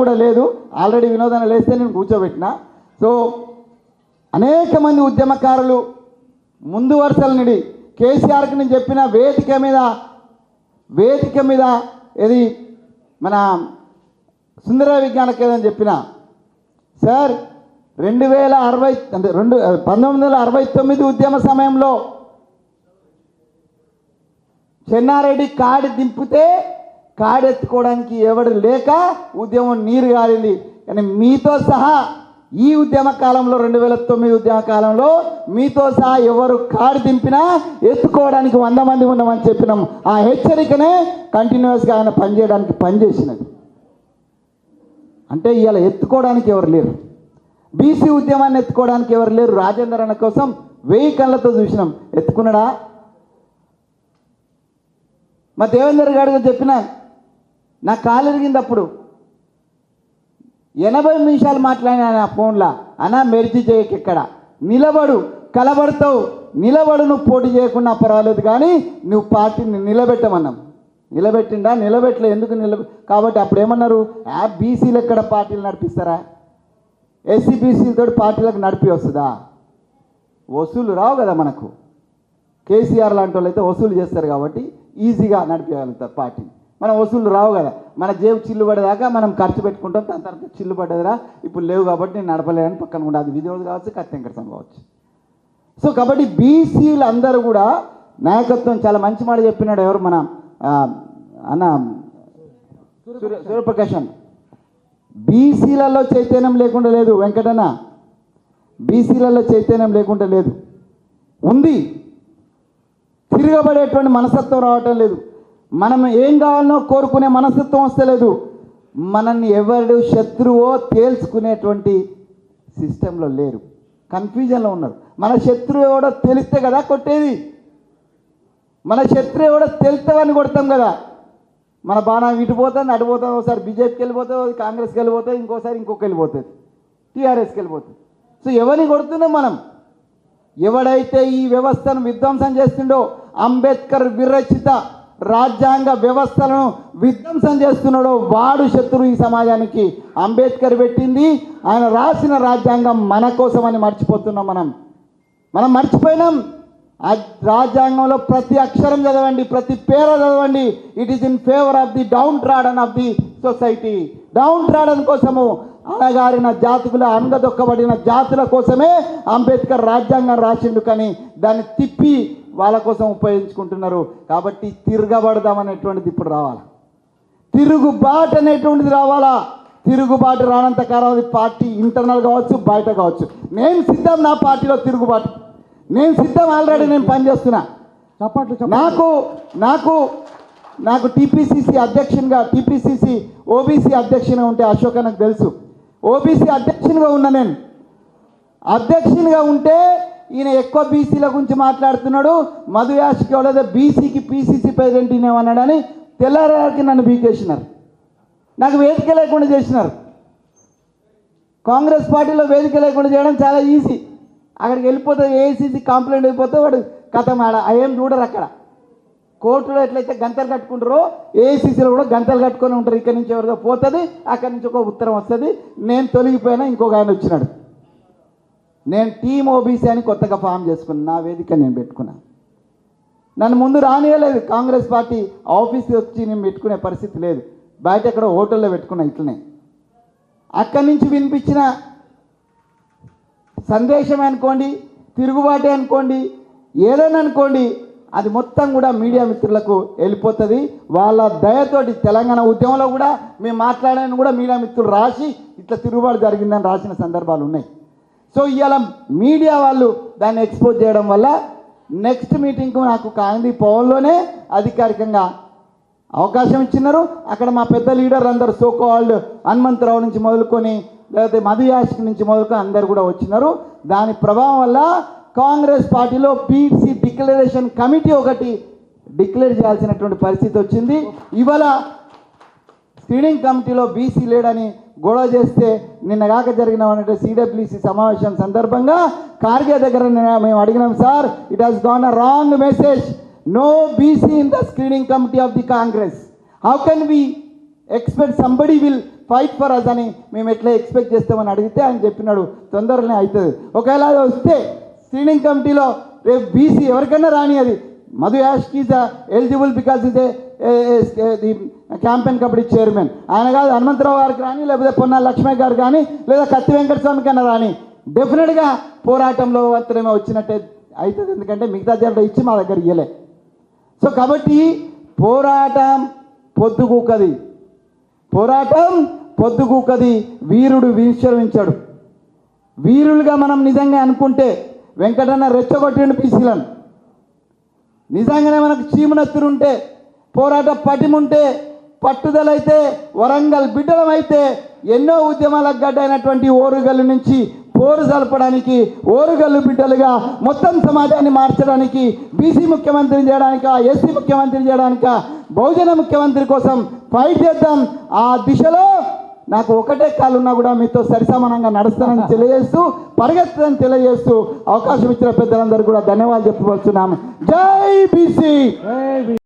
కూడా లేదు. ఆల్రెడీ వినోదాన్ని లేస్తే నేను కూర్చోబెట్టిన. సో అనేక మంది ఉద్యమకారులు ముందు వరుసల నుండి కేసీఆర్కి నేను చెప్పిన వేదిక మీద వేదిక మీద ఇది మన సుందర విజ్ఞాన కేంద్రం చెప్పిన సార్ రెండు వేల అరవై అంటే రెండు పంతొమ్మిది వందల అరవై తొమ్మిది ఉద్యమ సమయంలో చెన్నారెడ్డి కాడి దింపితే కాడెత్తుకోవడానికి ఎవడు లేక ఉద్యమం నీరు కాలింది కానీ మీతో సహా ఈ ఉద్యమ కాలంలో రెండు వేల తొమ్మిది ఉద్యమ కాలంలో మీతో సహా ఎవరు కాడి దింపినా ఎత్తుకోవడానికి వంద మంది ఉన్నామని చెప్పినాం. ఆ హెచ్చరికనే కంటిన్యూస్గా ఆయన పనిచేయడానికి పనిచేసినది. అంటే ఇలా ఎత్తుకోవడానికి ఎవరు లేరు. బీసీ ఉద్యమాన్ని ఎత్తుకోవడానికి ఎవరు లేరు. రాజేందర్ అన్న కోసం వెయ్యి కళ్ళతో చూసినాం. ఎత్తుకున్నాడా? మా దేవేందర్ గారు చెప్పిన నా కాలు ఎరిగిందప్పుడు ఎనభై నిమిషాలు మాట్లాడినా నా ఫోన్లో. అనా మెరిచి చేయకెక్కడ నిలబడు కలబడతావు. నిలబడు నువ్వు పోటీ చేయకుండా పర్వాలేదు కానీ నువ్వు పార్టీని నిలబెట్టమన్నాం నిలబెట్టిండా? నిలబెట్టలే ఎందుకు నిలబె కాబట్టి అప్పుడు ఏమన్నారు? ఆ బీసీలు ఎక్కడ పార్టీలు నడిపిస్తారా? ఎస్సీ బీసీలతో పార్టీలకు నడిపి వస్తుందా? వసూలు రావు కదా మనకు. కేసీఆర్ లాంటి వాళ్ళు అయితే వసూలు చేస్తారు కాబట్టి ఈజీగా నడిపేయగలుగుతారు పార్టీ మనం వసూలు రావు కదా. మన జేబు చిల్లు పడేదాకా మనం ఖర్చు పెట్టుకుంటాం దాని తర్వాత చిల్లు పడ్డదిరా. ఇప్పుడు లేవు కాబట్టి నేను నడపలేదని పక్కన కూడా అది విజయవాడ కావచ్చు కత్తింకరసం కావచ్చు. సో కాబట్టి బీసీలు అందరూ కూడా నాయకత్వం చాలా మంచి మాట చెప్పినాడు ఎవరు మన అన్న సూర్య బీసీలలో చైతన్యం లేకుండా లేదు వెంకటన్న. బీసీలలో చైతన్యం లేకుండా లేదు. ఉంది. తిరగబడేటువంటి మనస్తత్వం రావటం లేదు. మనం ఏం కావాలనో కోరుకునే మనస్తత్వం వస్తలేదు. మనల్ని ఎవరు శత్రువో తేల్చుకునేటువంటి సిస్టంలో లేరు. కన్ఫ్యూజన్లో ఉన్నారు. మన శత్రువు ఎవడో తెలిస్తే కదా కొట్టేది. మన శత్రువు ఎవడో తెలుస్తామని కొడతాం కదా. మన బాణం ఇటు పోతుంది అటు పోతుంది ఒకసారి బీజేపీకి వెళ్ళిపోతుంది కాంగ్రెస్కి వెళ్ళిపోతుంది ఇంకోసారి ఇంకొక వెళ్ళిపోతుంది. టీఆర్ఎస్కి వెళ్ళిపోతుంది. సో ఎవరిని కొడుతున్నాం మనం? ఎవడైతే ఈ వ్యవస్థను విధ్వంసం చేస్తుండో అంబేద్కర్ విరచిత రాజ్యాంగ వ్యవస్థలను విధ్వంసం చేస్తున్నాడో వాడు శత్రువు ఈ సమాజానికి అంబేద్కర్ పెట్టింది. ఆయన రాసిన రాజ్యాంగం మన కోసమని మర్చిపోతున్నాం మనం. మనం మర్చిపోయినాం. ఆ రాజ్యాంగంలో ప్రతి అక్షరం చదవండి ప్రతి పేర చదవండి. It is in favour of the downtrodden of the society downtrodden కోసము అనగారిన జాతుల అనగదొక్కబడిన జాతుల కోసమే అంబేద్కర్ రాజ్యాంగం రాసిండు కానీ దాన్ని తిప్పి వాళ్ళ కోసం ఉపయోగించుకుంటున్నారు. కాబట్టి తిరగబడదామనేటువంటిది ఇప్పుడు రావాలి? తిరుగుబాటు అనేటువంటిది రావాలా? తిరుగుబాటు రానంత కాలం అది పార్టీ ఇంటర్నల్ కావచ్చు బయట కావచ్చు. నేను సిద్ధం నా పార్టీలో తిరుగుబాటు. నేను సిద్ధం ఆల్రెడీ నేను పనిచేస్తున్నా చప్పట్లు నాకు నాకు నాకు టీపీసీసీ అధ్యక్షునిగా టీపీసీసీ ఓబీసీ అధ్యక్షునిగా ఉంటే అశోక్ నాకు తెలుసు. ఓబీసీ అధ్యక్షునిగా ఉన్నా నేను. అధ్యక్షునిగా ఉంటే ఈయన ఎక్కువ బీసీల గురించి మాట్లాడుతున్నాడు. మధు యాష్కి ఎవడైతే బీసీకి పీసీసీ ప్రెసిడెంట్ ఈయనేమన్నాడని తెల్లారికి నన్ను బీకేసినారు. నాకు వేదిక లేకుండా చేసినారు. కాంగ్రెస్ పార్టీలో వేదిక లేకుండా చేయడం చాలా ఈజీ అక్కడికి వెళ్ళిపోతే ఏఐసీసీ కంప్లైంట్ అయిపోతే వాడు కథ ఆడ ఏం చూడరు అక్కడ. కోర్టులో ఎట్లయితే గంతలు కట్టుకుంటారో ఏఐసీసీలో కూడా గంతలు కట్టుకొని ఉంటారు. ఇక్కడి నుంచి ఎవరిదో పోతుంది అక్కడి నుంచి ఒక ఉత్తరం వస్తుంది. నేను తొలగిపోయినా ఇంకొక ఆయన వచ్చినాడు. నేను టీమ్ ఓబీసీ అని కొత్తగా ఫామ్ చేసుకున్నాను. నా వేదిక నేను పెట్టుకున్నా. నన్ను ముందు రానియలేదు. కాంగ్రెస్ పార్టీ ఆఫీస్కి వచ్చి నేను పెట్టుకునే పరిస్థితి లేదు. బయట ఎక్కడ హోటల్లో పెట్టుకున్నా ఇట్లనే. అక్కడి నుంచి వినిపించిన సందేశం అనుకోండి తిరుగుబాటే అనుకోండి ఏదైనా అనుకోండి అది మొత్తం కూడా మీడియా మిత్రులకు వెళ్ళిపోతుంది. వాళ్ళ దయతోటి తెలంగాణ ఉద్యమంలో కూడా మేము మాట్లాడాలని కూడా మీడియా మిత్రులు రాసి ఇట్లా తిరుగుబాటు జరిగిందని రాసిన సందర్భాలు ఉన్నాయి. సో ఇవాళ మీడియా వాళ్ళు దాన్ని ఎక్స్పోజ్ చేయడం వల్ల నెక్స్ట్ మీటింగ్కు నాకు గాంధీ పవన్లోనే అధికారికంగా అవకాశం ఇచ్చినారు. అక్కడ మా పెద్ద లీడర్ అందరు సో హనుమంతరావు నుంచి మొదలుకొని లేకపోతే మధు నుంచి మొదలుకొని అందరు కూడా వచ్చినారు. దాని ప్రభావం వల్ల కాంగ్రెస్ పార్టీలో పీసీ డిక్లరేషన్ కమిటీ ఒకటి డిక్లేర్ చేయాల్సినటువంటి పరిస్థితి వచ్చింది. ఇవాళ స్క్రీనింగ్ కమిటీలో బీసీ లేడని గొడవ చేస్తే నిన్న కాక జరిగిన సిడబ్ల్యూసి సమావేశం సందర్భంగా కార్గే దగ్గర మేము అడిగినాం sir it has gone a wrong message no BC in the screening committee of the Congress how can we expect somebody will fight for us అని మేము ఎట్లా ఎక్స్పెక్ట్ చేస్తామని అడిగితే ఆయన చెప్పినాడు. తొందరనే అవుతుంది ఒకవేళ అది వస్తే స్క్రీనింగ్ కమిటీలో రేపు బీసీ ఎవరికైనా రాని అది Madhu Yashki is eligible because ఇదే క్యాంపెయిన్ కమిటీ చైర్మన్ ఆయన కాదు హనుమంతరావు గారికి రాని లేకపోతే పొన్నా లక్ష్మయ్య గారు కానీ లేదా కత్తి వెంకటస్వామి కన్నా రాని. డెఫినెట్గా పోరాటంలో మాత్రమే వచ్చినట్టే అవుతుంది. ఎందుకంటే మిగతా జంట ఇచ్చి మా దగ్గర ఇయ్యలే. సో కాబట్టి పోరాటం పొద్దుగూకది పోరాటం పొద్దుగూకది వీరుడు విశ్రమించాడు. వీరులుగా మనం నిజంగా అనుకుంటే వెంకటన్న రెచ్చగొట్టిండు పీసీలను నిజంగానే మనకు చీమనెత్తురుంటే పోరాట పటిముంటే పట్టుదలైతే వరంగల్ బిడ్డలమైతే ఎన్నో ఉద్యమాలకు గడ్డైనటువంటి ఓరుగల్లు నుంచి పోరు జరపడానికి ఓరుగల్లు బిడ్డలుగా మొత్తం సమాజాన్ని మార్చడానికి బీసీ ముఖ్యమంత్రిని చేయడానిక ఎస్సీ ముఖ్యమంత్రిని చేయడానిక బహుజన ముఖ్యమంత్రి కోసం ఫైట్ చేద్దాం. ఆ దిశలో నాకు ఒకటే కాలున్నా కూడా మీతో సరిసమానంగా నడుస్తానని తెలియజేస్తూ పరిగెత్తదని తెలియజేస్తూ అవకాశం ఇచ్చిన పెద్దలందరూ కూడా ధన్యవాదాలు చెప్పవచ్చున్నాము జై బీసీ